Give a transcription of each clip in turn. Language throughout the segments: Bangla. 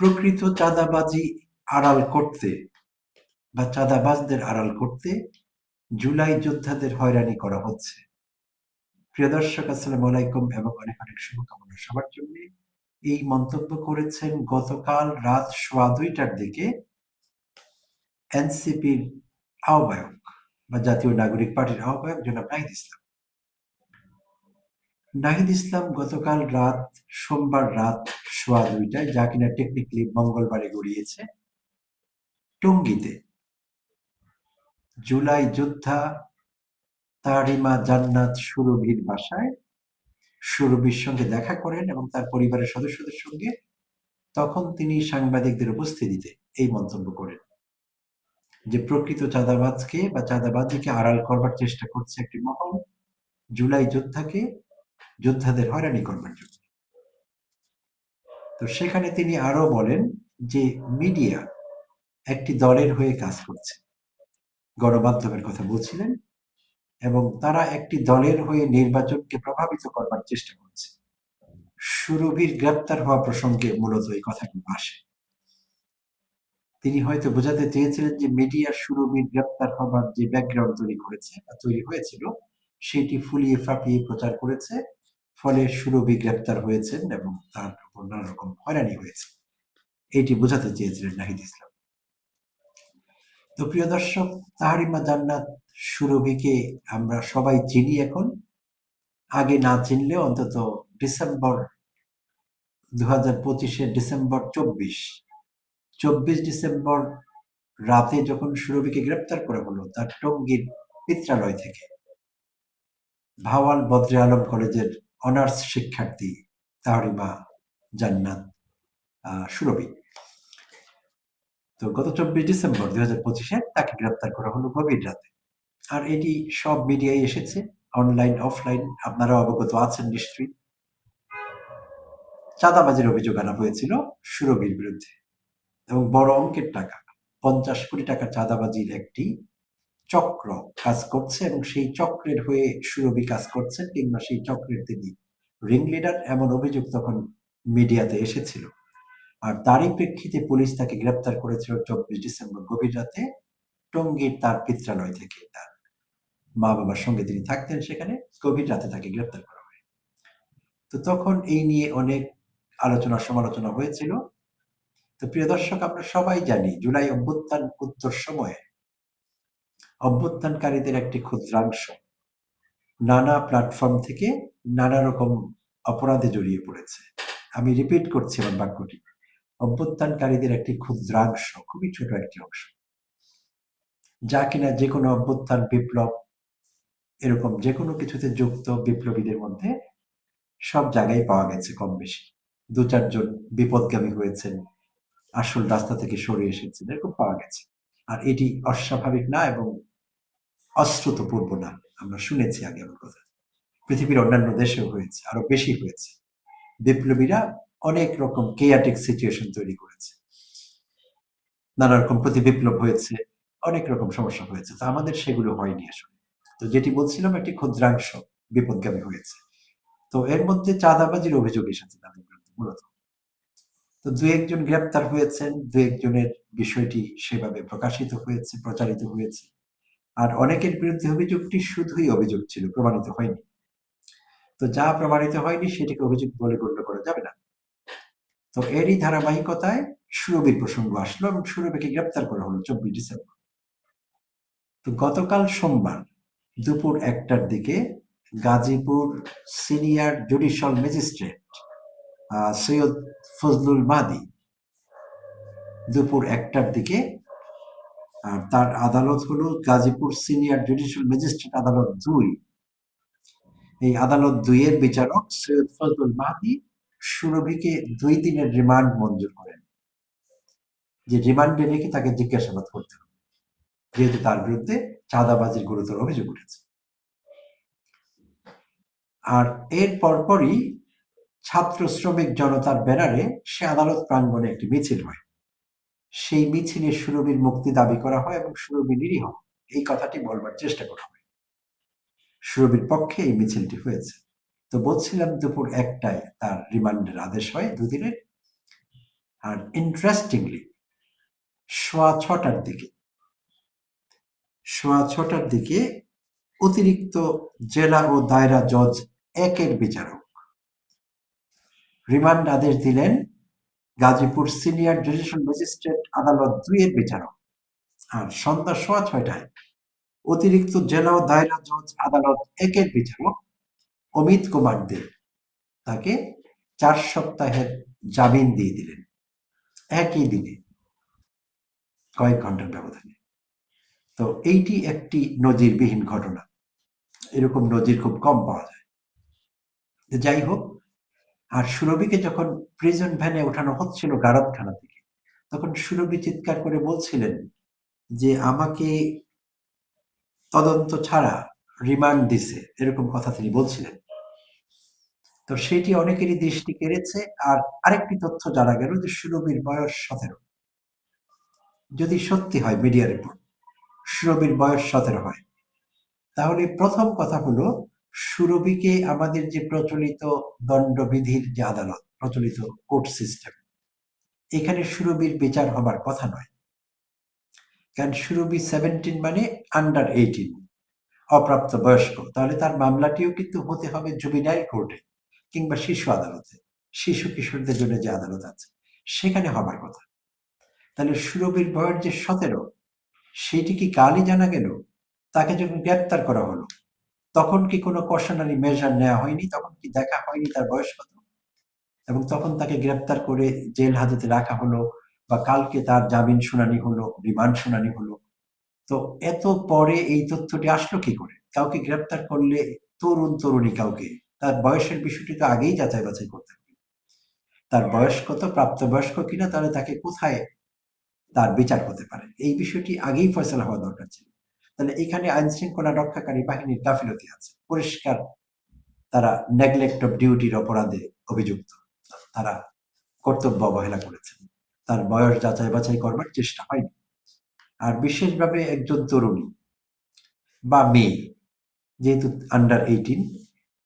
প্রকৃত চাঁদাবাজি আড়াল করতে বা চাঁদাবাজদের আড়াল করতে জুলাই যোদ্ধাদের হয়রানি করা হচ্ছে। প্রিয় দর্শক, আসসালামু আলাইকুম এবং অনেক অনেক শুভকামনা সবার জন্য। এই মন্তব্য করেছেন গতকাল রাত সোয়া দুইটার দিকে এনসিপির আহ্বায়ক বা জাতীয় নাগরিক পার্টির আহ্বায়ক জনাব নাহিদ ইসলাম। নাহিদ ইসলাম গতকাল রাত, সোমবার রাত সোয়া দুইটায় যা কিনা টেকনিক্যালি মঙ্গলবারে গড়িয়েছে। টঙ্গিতে জুলাই যোদ্ধা তারিমা জান্নাত সুরভির বাসায় সুরভির সঙ্গে দেখা করেন এবং তার পরিবারের সদস্যদের সঙ্গে তখন তিনি সাংবাদিকদের উপস্থিতিতে এই মন্তব্য করেন যে, প্রকৃত চাঁদাবাজকে বা চাঁদাবাজিকে আড়াল করবার চেষ্টা করছে একটি মহল, জুলাই যোদ্ধাকে, যোদ্ধাদের হয়রানি করবার জন্য। তো সেখানে তিনি আরও বলেন যে, মিডিয়া একটি দলের হয়ে কাজ করছে। গণমাধ্যমের কথা বলছিলেন এবং তারা একটি দলের হয়ে নির্বাচনকে প্রভাবিত করবার চেষ্টা করছে। সুরভির গ্রেপ্তার হওয়া প্রসঙ্গে মূলত এই কথাগুলো আসে। তিনি হয়তো বোঝাতে চেয়েছিলেন যে, মিডিয়া সুরভির গ্রেপ্তার হবার যে ব্যাকগ্রাউন্ড তৈরি করেছে তৈরি হয়েছিল, সেটি ফুলিয়ে ফাঁপিয়ে প্রচার করেছে ফলে সুরভি গ্রেপ্তার হয়েছেন এবং তার উপর নানা রকম হয়রানি হয়েছে। এটি বোঝাতে চেয়েছিলেন নাহিদ ইসলাম। তো প্রিয় দর্শক, তাহারিমা জান্নাত সুরভিকে আমরা সবাই চিনি এখন। আগে না চিনলে অন্তত ডিসেম্বর দু হাজার পঁচিশে ডিসেম্বর চব্বিশ চব্বিশ ডিসেম্বর রাতে যখন সুরভিকে গ্রেপ্তার করা হলো, তার টঙ্গীর পিত্রালয় থেকে ভাওয়াল বদ্রে আলম কলেজের অনার্স শিক্ষার্থী তাহারিমা জান্নাত সুরভি। তো গত চব্বিশ ডিসেম্বর দুই হাজার পঁচিশে তাকে গ্রেপ্তার করা হলো গভীর রাতে। আর এটি সব মিডিয়ায় এসেছে, অনলাইন, অফলাইন আপনারা অবগত আছেন নিশ্চয়ই। চাঁদাবাজির অভিযোগ আনা হয়েছিল সুরভির বিরুদ্ধে। এবং বড় অঙ্কের টাকা, পঞ্চাশ কোটি টাকা চাঁদাবাজির একটি চক্র কাজ করছে এবং সেই চক্রের হয়ে সুরভি কাজ করছেন কিংবা সেই চক্রের তিনি রিং লিডার এমন অভিযোগ তখন মিডিয়াতে এসেছিল। আর তারই প্রেক্ষিতে পুলিশ তাকে গ্রেপ্তার করেছিল চব্বিশ ডিসেম্বর গভীর রাতে টঙ্গীর তার পিত্রালয় থেকে। তার মা বাবার সঙ্গে তিনি থাকতেন সেখানে, গভীর রাতে তাকে গ্রেপ্তার করা হয়। তো তখন এই নিয়ে অনেক আলোচনা সমালোচনা হয়েছিল। তো প্রিয় দর্শক, আমরা সবাই জানি জুলাই অভ্যুত্থান উত্তর সময়ে অভ্যুত্থানকারীদের একটি ক্ষুদ্রাংশ নানা প্ল্যাটফর্ম থেকে নানা রকম অপরাধে জড়িয়ে পড়েছে। আমি রিপিট করছি আমার বাক্যটি। অভ্যুত্থানকারীদের একটি ক্ষুদ্রাংশ, খুবই ছোট একটি অংশ, যা কিনা যে কোনো অভ্যুত্থান, বিপ্লব, এরকম যে কোনো কিছুতে যুক্ত বিপ্লবীদের মধ্যে সব জায়গায় পাওয়া গেছে কম বেশি দু চারজন বিপদগামী হয়েছেন, আসল রাস্তা থেকে সরে এসেছেন, এরকম পাওয়া গেছে। আর এটি অস্বাভাবিক না এবং অশ্রুতপূর্ব না। আমরা শুনেছি আগে আমার কথা। পৃথিবীর অন্যান্য দেশেও হয়েছে, আরও বেশি হয়েছে। বিপ্লবীরা অনেক রকম কেয়াটিক সিচুয়েশন তৈরি করেছে। নানা রকম প্রতি বিপ্লব হয়েছে, অনেক রকম সমস্যা হয়েছে। তো আমাদের সেগুলো হয়নি আসলে। তো যেটি বলছিলাম, একটি ক্ষুদ্রাংশ বিপদগামী হয়েছে। তো এর মধ্যে চাঁদাবাজির অভিযোগ এসেছে তাদের বিরুদ্ধে মূলত। তো দু একজন গ্রেপ্তার হয়েছেন দু একজনের বিষয়টি সেভাবে প্রকাশিত হয়েছে, প্রচারিত হয়েছে। আর অনেকের বিরুদ্ধে অভিযোগটি শুধুই অভিযোগ ছিল, প্রমাণিত হয়নি। তো যা প্রমাণিত হয়নি সেটিকে অভিযোগ বলে গণ্য করা যাবে না। তো এরই ধারাবাহিকতায় সুরবির প্রসঙ্গ আসলো এবং সুরবিকে গ্রেপ্তার করা হলো চব্বিশ ডিসেম্বর। তো গতকাল সোমবার দুপুর একটার দিকে Gazipur senior judicial magistrate Syed Fazlul মাদি দুপুর একটার দিকে, আর তার আদালত হলো গাজীপুর সিনিয়র জুডিশিয়াল ম্যাজিস্ট্রেট আদালত দুই এই আদালত দুইয়ের বিচারক সৈয়দ ফজলুল মাদি সুরভিকে দুই দিনের রিমান্ড মঞ্জুর করেন। যে রিমান্ডে রেখে তাকে জিজ্ঞাসাবাদ করতে হবে, যেহেতু তার বিরুদ্ধে চাঁদাবাজির গুরুতর অভিযোগ উঠেছে। আর এর পরপরই ছাত্র শ্রমিক জনতার ব্যানারে সে আদালত প্রাঙ্গণে একটি মিছিল হয়। সেই মিছিলে সুরভির মুক্তি দাবি করা হয় এবং সুরভি নিরীহ। এই কথাটি বলবার চেষ্টা করা হয়। সুরভির পক্ষে এই মিছিলটি হয়েছে। তো বলছিলাম দুপুর একটায় তার রিমান্ডের আদেশ হয় দুদিনের আর ইন্টারেস্টিংলি সোয়া ছটার দিকে, সোয়া ছটার দিকে অতিরিক্ত জেলা ও দায়রা জজ একের বিচারক রিমান্ড আদেশ দিলেন গাজীপুর সিনিয়র জুডিশিয়াল ম্যাজিস্ট্রেট আদালত দুইয়ের বিচারক। আর সন্ধ্যা সোয়া ছয়টায় অতিরিক্ত জেলা ও দায়রা জজ, আদালত, একের বিচারক অমিত কুমার দে তাকে চার সপ্তাহের জামিন দিয়ে দিলেন। একই দিনে কয়েক ঘণ্টার ব্যবধানে। তো এইটি একটি নজিরবিহীন ঘটনা। এরকম নজির খুব কম পাওয়া যায়। যাই হোক, আর সুরভিকে যখন প্রিজন ভ্যানে ওঠানো হচ্ছিল গারদখানা থেকে, তখন সুরভি চিৎকার করে বলছিলেন যে, আমাকে তদন্ত ছাড়া রিমান্ড দিছে, এরকম কথা তিনি বলছিলেন। তো সেটি অনেকেরই দৃষ্টি কেড়েছে, আর আরেকটি তথ্য জানা গেল যে সুরভির বয়স সতেরো। যদি সত্যি হয় মিডিয়া রিপোর্ট, সুরভির বয়স সতেরো হয়। তাহলে প্রথম কথা হলো, সুরভিকে আমাদের যে প্রচলিত দণ্ডবিধির যে আদালত, প্রচলিত কোর্ট সিস্টেম, এখানে সুরভির বিচার হবার কথা নয়। কারণ সুরভি সেভেন্টিন মানে আন্ডার এইটিন অপ্রাপ্ত বয়স্ক। তাহলে তার মামলাটিও কিন্তু হতে হবে জুবিনাইল কোর্টে কিংবা শিশু আদালতে। শিশু কিশোরদের জন্য যে আদালত আছে, সেখানে হবার কথা। তাহলে সুরভির বয়স যে সতেরো, সেটি কি কালই জানা গেল? তাকে যখন গ্রেপ্তার করা হলো, তখন কি কোনো কশনারি মেজার নেওয়া হয়নি? তখন কি দেখা হয়নি তার বয়স কত? এবং তখন তাকে গ্রেপ্তার করে জেল হাজতে রাখা হলো বা কালকে তার জামিন শুনানি হলো, রিমান্ড শুনানি হলো। তো এত পরে এই তথ্যটি আসলো কি করে? কাউকে গ্রেপ্তার করলে তরুণ তরুণী কাউকে? তার বয়সের বিষয়টি তো আগেই যাচাই বাছাই করতে হবে। তার বয়স কত প্রাপ্তবয়স্ক কিনা, তাহলে তাকে কোথায় তার বিচার হতে পারে? এই বিষয়টি আগেই ফয়সলা হওয়া দরকার ছিল। তাহলে এখানে আইন শৃঙ্খলা রক্ষাকারী বাহিনীর গাফিলতি আছে। পরিষ্কার তারা নেগলেক্ট অফ ডিউটির অপরাধে অভিযুক্ত। তারা কর্তব্য অবহেলা করেছেন। তার বয়স যাচাই বাছাই করবার চেষ্টা হয়নি। আর বিশেষভাবে একজন তরুণী বা মেয়ে, যেহেতু আন্ডার এইটিন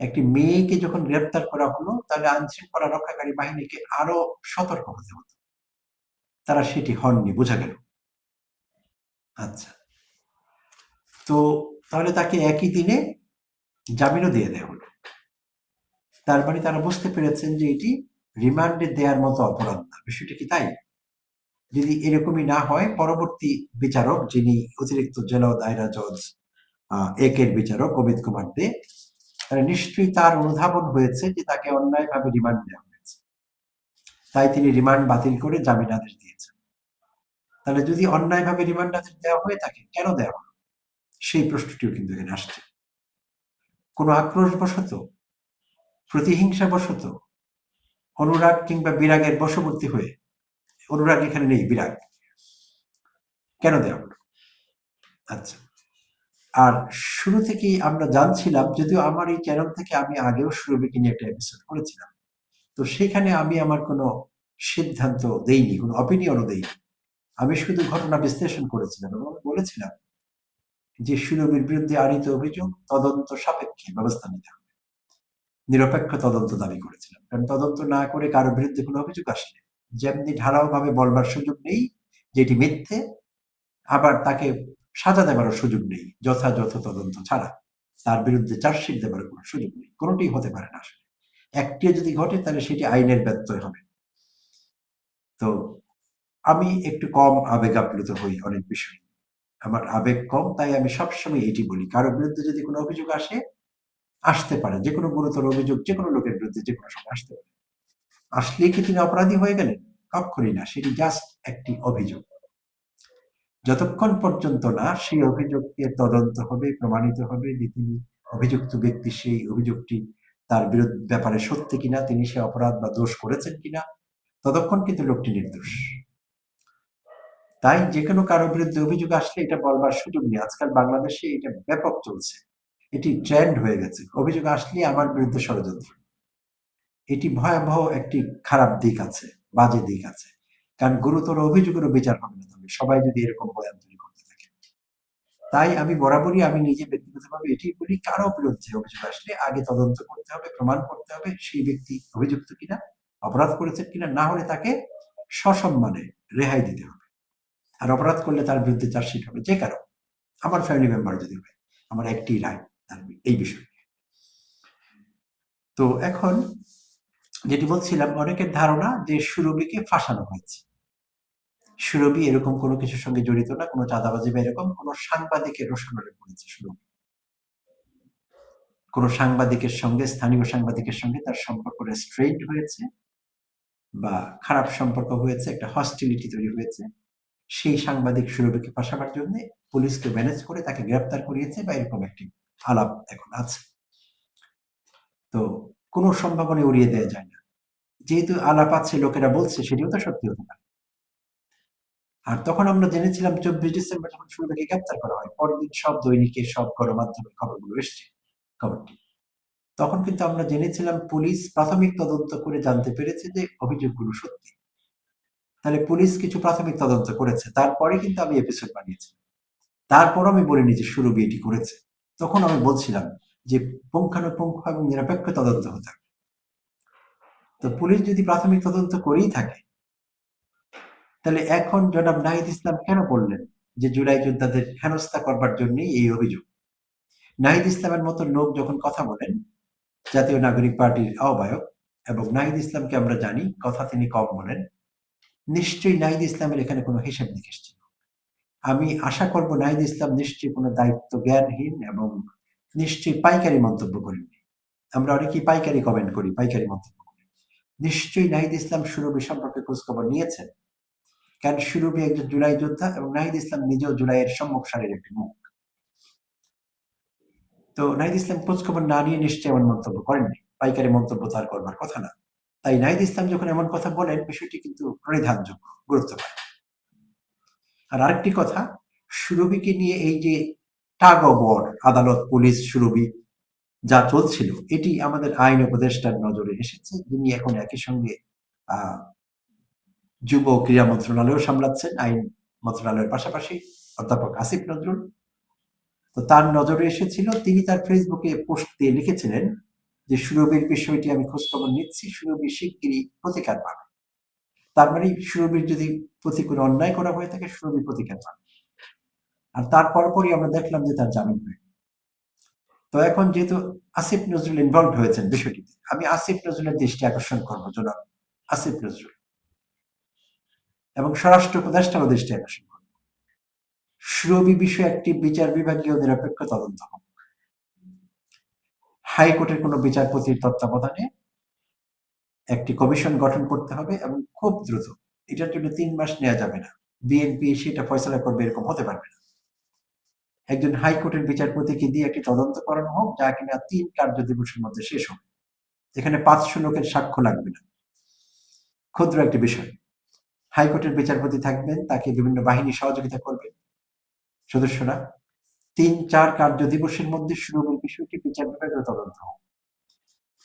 একটি মেয়েকে যখন গ্রেপ্তার করা হলো, তাহলে আইন শৃঙ্খলা রক্ষাকারী বাহিনীকে আরও সতর্ক হতে হতো। তারা সেটি হননি, বোঝা গেল। আচ্ছা। তো তাহলে তাকে একই দিনে জামিনও দিয়ে দেওয়া হলো। তার মানে তারা বুঝতে পেরেছেন যে এটি রিমান্ডে দেওয়ার মতো অপরাধ না। বিষয়টি কি তাই? যদি এরকমই না হয়, পরবর্তী বিচারক যিনি অতিরিক্ত জেলা দায়রা জজ একের বিচারক অমিত কুমার দে নিশ্চয়ই তার অনুধাবন হয়েছে যে তাকে অন্যায়ভাবে রিমান্ড দেওয়া হয়েছে। তাই তিনি রিমান্ড বাতিল করে জামিন আদেশ দিয়েছেন। তাহলে যদি অন্যায়ভাবে রিমান্ড আদেশ দেওয়া হয়ে থাকে কেন দেওয়া হলো? সেই প্রশ্নটিও কিন্তু এখানে আসছে। কোনো আক্রোশ বশত প্রতিহিংসা বশত অনুরাগ কিংবা বিরাগের বশবর্তী হয়ে, অনুরাগ এখানে নেই, বিরাগ। কেন দেওয়া আচ্ছা। আর শুরু থেকেই আমরা জানছিলাম, যদিও আমার এই চ্যানেল থেকে আমি আগেও সুরভিকে নিয়ে একটা এপিসোড করেছিলাম, তো সেখানে আমি আমার কোনো সিদ্ধান্ত দেইনি, কোনো অপিনিয়নও দেইনি। আমি শুধু ঘটনা বিশ্লেষণ করেছিলাম এবং বলেছিলাম যে সুরভির বিরুদ্ধে আনিত অভিযোগ তদন্ত সাপেক্ষে ব্যবস্থা নিতে হবে। নিরপেক্ষ তদন্ত দাবি করেছিলাম। কারণ তদন্ত না করে কারও বিরুদ্ধে কোনো অভিযোগ আসলে যেমনি ঢালাও ভাবে বলবার সুযোগ নেই, যেটি মিথ্যে, আবার তাকে সাজা দেবারও সুযোগ নেই, যথাযথ তদন্ত ছাড়া। তার বিরুদ্ধে চার্জশিট দেবার কোনো সুযোগ নেই, কোনোটি হতে পারে না আসলে। একটি যদি ঘটে, তাহলে সেটি আইনের ব্যত্যয় হবে। তো আমি একটু কম আবেগ আপ্লুত হই অনেক বিষয় আমার আবেগ কম, তাই আমি সবসময় এটি বলি। কারোর বিরুদ্ধে যদি কোনো অভিযোগ আসে আসতে পারে যে কোনো গুরুতর অভিযোগ যে কোনো লোকের বিরুদ্ধে যে কোনো সময় আসতে পারে। আসলে কি তিনি অপরাধী হয়ে গেলেন? কখনই না, সেটি জাস্ট একটি অভিযোগ। যতক্ষণ পর্যন্ত না সেই অভিযোগকে তদন্ত হবে, প্রমাণিত হবে যে তিনি অভিযুক্ত ব্যক্তি, সেই অভিযোগটি তার বিরুদ্ধে, ব্যাপারে সত্যি কিনা, তিনি সে অপরাধ বা দোষ করেছেন কিনা, ততক্ষণ কিন্তু লোকটি নির্দোষ। তাই যে কোনো কারও বিরুদ্ধে অভিযোগ আসলে এটা বলবার সুযোগ নেই। আজকাল বাংলাদেশে এটা ব্যাপক চলছে। এটি ট্রেন্ড হয়ে গেছে। অভিযোগ আসলে আমার বিরুদ্ধে ষড়যন্ত্র। এটি ভয়াবহ একটি খারাপ দিক আছে, বাজে দিক আছে। কারণ গুরুতর অভিযোগেরও বিচার হবে না তবে সবাই যদি এরকম বয়ান তৈরি করতে থাকে। তাই আমি বরাবরই আমি নিজে ব্যক্তিগতভাবে এটি বলি, কারও বিরুদ্ধে অভিযোগ আসলে আগে তদন্ত করতে হবে, প্রমাণ করতে হবে সেই ব্যক্তি অভিযুক্ত কিনা, অপরাধ করেছেন কিনা, না হলে তাকে সসম্মানে রেহাই দিতে হবে। আর অপরাধ করলে তার বিরুদ্ধে চার্জশিট হবে যে কারও। আমার ফ্যামিলি মেম্বার যদি হয়, আমার একটি রায়। এই বিষয়ে তো এখন যেটি বলছিলাম, অনেকের ধারণা যে সুরভিকে ফাঁসানো হয়েছে। সুরভি এরকম কোনো কিছুর সঙ্গে জড়িত না, কোনো চাঁদাবাজি বা এরকম কোনো সাংবাদিকের পড়েছে সুরভি। কোন সাংবাদিকের সঙ্গে, স্থানীয় সাংবাদিকের সঙ্গে তার সম্পর্ক রেস্ট্রেন্ট হয়েছে বা খারাপ সম্পর্ক হয়েছে, একটা হস্টিলিটি তৈরি হয়েছে। সেই সাংবাদিক সুরভিকে ফাঁসাবার জন্য পুলিশকে ম্যানেজ করে তাকে গ্রেপ্তার করিয়েছে বা এরকম একটি আলাপ এখন আছে। তো কোনো সম্ভাবনা উড়িয়ে দেওয়া যায় না। যেহেতু আলাপ আছে, লোকেরা বলছে, সেটিও তো সত্যি হতে পারে। আর তখন আমরা জেনেছিলাম চব্বিশ ডিসেম্বর যখন সুরভিকে গ্রেপ্তার করা হয়, পরের দিন সব দৈনিকে সব গণমাধ্যমে খবরগুলো এসছে, খবরটি। তখন কিন্তু আমরা জেনেছিলাম পুলিশ প্রাথমিক তদন্ত করে জানতে পেরেছে যে অভিযোগগুলো সত্যি। তাহলে পুলিশ কিছু প্রাথমিক তদন্ত করেছে। তারপরে কিন্তু আমি এপিসোড বানিয়েছি। তারপর আমি বলিনি যে শুরু এটি করেছে। তখন আমি বলছিলাম যে পুঙ্খানুপুঙ্খ এবং নিরপেক্ষ তদন্ত হতে তো পুলিশ যদি প্রাথমিক তদন্ত করেই থাকে, তাহলে এখন জনাব নাহিদ ইসলাম কেন বললেন যে জুলাই যোদ্ধাদের হেনস্থা করবার জন্যই এই অভিযোগ? নাহিদ ইসলামের মতো লোক যখন কথা বলেন, জাতীয় নাগরিক পার্টির আহ্বায়ক এবং নাহিদ ইসলামকে আমরা জানি, কথা তিনি কম বলেন, নিশ্চয়ই নাহিদ ইসলামের এখানে কোনো হিসেব নিকেশ ছিল আমি আশা করব নাহিদ ইসলাম নিশ্চয়ই কোনো দায়িত্ব জ্ঞানহীন এবং নিশ্চয়ই পাইকারি মন্তব্য করেননি। আমরা অনেকেই পাইকারি কমেন্ট করি, পাইকারি মন্তব্য করি। নিশ্চয়ই নাহিদ ইসলাম সুরভি সম্পর্কে খোঁজখবর নিয়েছেন। কারণ সুরভি একজন জুলাই যোদ্ধা এবং নাহিদ ইসলাম নিজেও জুলাইয়ের সম্মুখ সারির একটি মুখ। তো নাহিদ ইসলাম খোঁজখবর না নিয়ে নিশ্চয়ই এমন মন্তব্য করেননি। পাইকারি মন্তব্য তার করবার কথা না। তাই নাহিদ ইসলাম যখন এমন কথা বলেন, বিষয়টি কিন্তু পরিধানযোগ্য গুরুত্ব পায় আর আরেকটি কথা, সুরভিকে নিয়ে এই যে টাগ অবর আদালত, পুলিশ, সুরভি যা চলছিল, এটি আমাদের আইন উপদেষ্টার নজরে এসেছে। যিনি এখন একই সঙ্গে যুব ক্রীড়া মন্ত্রণালয় সামলাচ্ছেন, আইন মন্ত্রণালয়ের পাশাপাশি অধ্যাপক আসিফ নজরুল। তো তার নজরে এসেছিল, তিনি তার ফেসবুকে পোস্ট দিয়ে লিখেছিলেন যে, সুরভির বিষয়টি আমি খোঁজখবর নিচ্ছি, সুরভি শিগগিরই প্রতিকার পাবে। তার মানে সুরভির যদি প্রতি কোনো অন্যায় করা হয়ে থাকে, সুরভি প্রতিকার পাবে আর তার পরপরই আমরা দেখলাম যে তার জামিন হয়ে তো এখন যেহেতু আসিফ নজরুল ইনভলভ হয়েছেন বিষয়টিতে আমি আসিফ নজরুলের দৃষ্টি আকর্ষণ করব, জনাব আসিফ নজরুল। এবং স্বরাষ্ট্র উপদেষ্টারও দৃষ্টি আকর্ষণ করব। সুরভি বিষয়ে একটি বিচার বিভাগীয় নিরপেক্ষ তদন্ত হোক। হাইকোর্টের কোনো বিচারপতির তত্ত্বাবধানে একটি কমিশন গঠন করতে হবে এবং খুব দ্রুত। এটার জন্য তিন মাস নেওয়া যাবে না। বিএনপি সেটা ফয়সলা করবে এরকম হতে পারবে না। একজন হাইকোর্টের বিচারপতিকে দিয়ে একটি তদন্ত করানো হোক, যা কিনা তিন কার্য দিবসের মধ্যে শেষ হোক এখানে পাঁচশো লোকের সাক্ষ্য লাগবে না। ক্ষুদ্র একটি বিষয়। হাইকোর্টের বিচারপতি থাকবেন, তাকে বিভিন্ন বাহিনী সহযোগিতা করবে। সদস্যরা, তিন চার কার্য দিবসের মধ্যে সুরভির বিষয়টি বিচার বিভাগের তদন্ত। হোক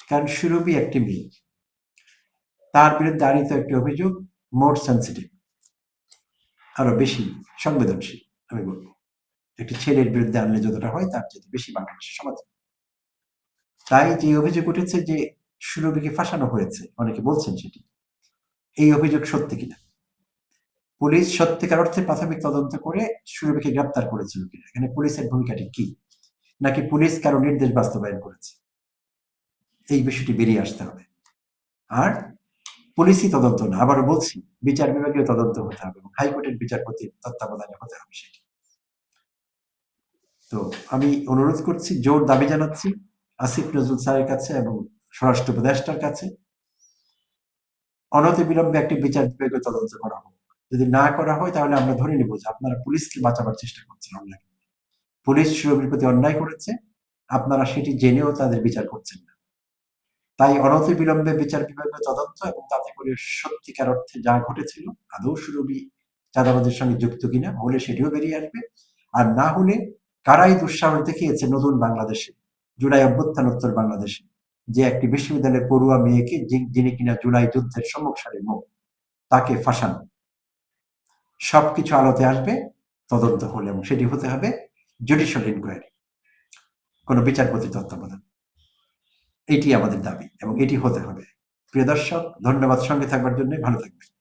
কারণ সুরভি একটি মেয়ে তার বিরুদ্ধে আনিত একটি অভিযোগ মোর সেন্সিটিভ আরও বেশি সংবেদনশীল, আমি বলব। একটি ছেলের বিরুদ্ধে আনলে যতটা হয়, তার চেয়ে বেশি বাংলাদেশের সমাজ। তাই যে অভিযোগ উঠেছে যে সুরভিকে ফাঁসানো হয়েছে, অনেকে বলছেন সেটি। এই অভিযোগ সত্যি কিনা? পুলিশ সত্যিকার অর্থে প্রাথমিক তদন্ত করে সুরভিকে গ্রেপ্তার করেছিল কিনা? এখানে পুলিশের ভূমিকাটি কি? নাকি পুলিশ কারও নির্দেশ বাস্তবায়ন করেছে? এই বিষয়টি বেরিয়ে আসতে হবে। আর পুলিশই তদন্ত না, আবারও বলছি, বিচার বিভাগীয় তদন্ত হতে হবে এবং হাইকোর্টের বিচারপতির তত্ত্বাবধানে হতে হবে সেটি। তো আমি অনুরোধ করছি, জোর দাবি জানাচ্ছি আসিফ নজরুল স্যারের কাছে এবং স্বরাষ্ট্র উপদেষ্টার কাছে, অনতি বিলম্বে একটি বিচার বিভাগীয় তদন্ত করা হোক। যদি না করা হয়, তাহলে আমরা ধরে নেব যে আপনারা পুলিশকে বাঁচাবার চেষ্টা করছেন অন্যায়। পুলিশ সুরভির প্রতি অন্যায় করেছে, আপনারা সেটি জেনেও তাদের বিচার করছেন না। তাই অনতি বিলম্বে বিচার বিভাগীয় তদন্ত এবং তাতে করে সত্যিকার অর্থে যা ঘটেছিল, আদৌ সুরভি চাঁদাবাদের সঙ্গে যুক্ত কিনা, হলে সেটিও বেরিয়ে আসবে। আর না হলে কারাই দুঃসাহস দেখিয়েছে নতুন বাংলাদেশে, জুলাই অভ্যুত্থান উত্তর বাংলাদেশে, যে একটি বিশ্ববিদ্যালয়ের পড়ুয়া মেয়েকে যিনি কিনা জুলাই যুদ্ধের সম্মুখ সারির মুখ, তাকে ফাঁসানো। সবকিছু আলোতে আসবে, তদন্ত হলে এবং সেটি হতে হবে জুডিশিয়াল ইনকোয়ারি কোন বিচারপতি তত্ত্বাবধান। এটি আমাদের দাবি এবং এটি হতে হবে। প্রিয় দর্শক, ধন্যবাদ সঙ্গে থাকবার জন্য ভালো থাকবেন।